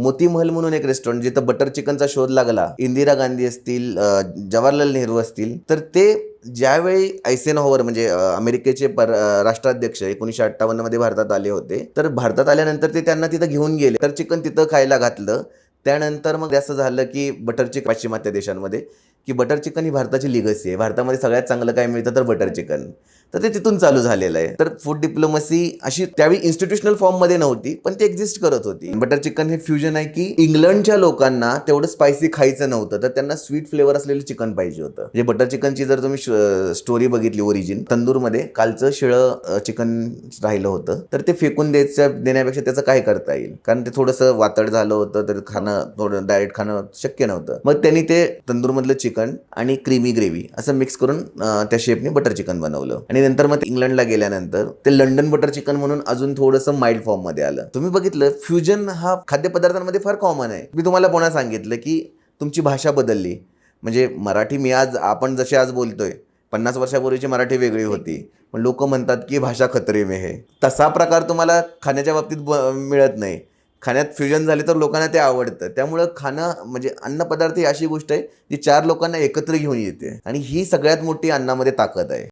मोती महल म्हणून एक रेस्टॉरंट जिथं बटर चिकनचा शोध लागला. इंदिरा गांधी असतील जवाहरलाल नेहरू असतील. तर ते ज्यावेळी ऐसेनहॉवर म्हणजे अमेरिकेचे पर राष्ट्राध्यक्ष एकोणीसशे अठ्ठावन्नमध्ये भारतात आले होते तर भारतात आल्यानंतर ते त्यांना तिथं घेऊन गेले. तर चिकन तिथं खायला घातलं. त्यानंतर मग असं झालं की बटर चिकन पाश्चिमात्य देशांमध्ये की बटर चिकन ही भारताची लिगसी आहे. भारतामध्ये सगळ्यात चांगलं काय मिळतं तर बटर चिकन तर ते तिथून चालू झालेलं आहे. तर फूड डिप्लोमसी अशी त्यावेळी इन्स्टिट्यूशनल फॉर्ममध्ये नव्हती पण ती एक्झिस्ट करत होती. बटर चिकन हे फ्युजन आहे की इंग्लंडच्या लोकांना तेवढं स्पायसी खायचं नव्हतं तर त्यांना स्वीट फ्लेवर असलेलं चिकन पाहिजे होतं. म्हणजे बटर चिकनची जर तुम्ही स्टोरी बघितली ओरिजिन तंदूरमध्ये कालचं शिळं चिकन राहिलं होतं तर ते फेकून द्यायचं देण्यापेक्षा त्याचं काय करता येईल? कारण ते थोडंसं वातड झालं होतं तर खाणं थोडं डायरेक्ट खाणं शक्य नव्हतं. मग त्यांनी ते तंदूरमधलं चिकन आणि क्रीमी ग्रेव्ही असं मिक्स करून त्या शेपने बटर चिकन बनवलं. आणि नंतर मग ते इंग्लंडला गेल्यानंतर ते लंडन बटर चिकन म्हणून अजून थोडंसं माइल्ड फॉर्ममध्ये आलं. तुम्ही बघितलं फ्युजन हा खाद्यपदार्थांमध्ये फार कॉमन आहे. मी तुम्हाला पुन्हा सांगितलं की तुमची भाषा बदलली. म्हणजे मराठी मी आज आपण जसे आज बोलतोय पन्नास वर्षापूर्वीची मराठी वेगळी होती. पण लोक म्हणतात की भाषा खतरे मे हे. तसा प्रकार तुम्हाला खाण्याच्या बाबतीत ब- मिळत नाही. खाण्यात फ्युजन झाले तर लोकांना ते आवडतं. त्यामुळं खाणं म्हणजे अन्नपदार्थ ही अशी गोष्ट आहे जी चार लोकांना एकत्र घेऊन येते. आणि ही सगळ्यात मोठी अन्नामध्ये ताकद आहे.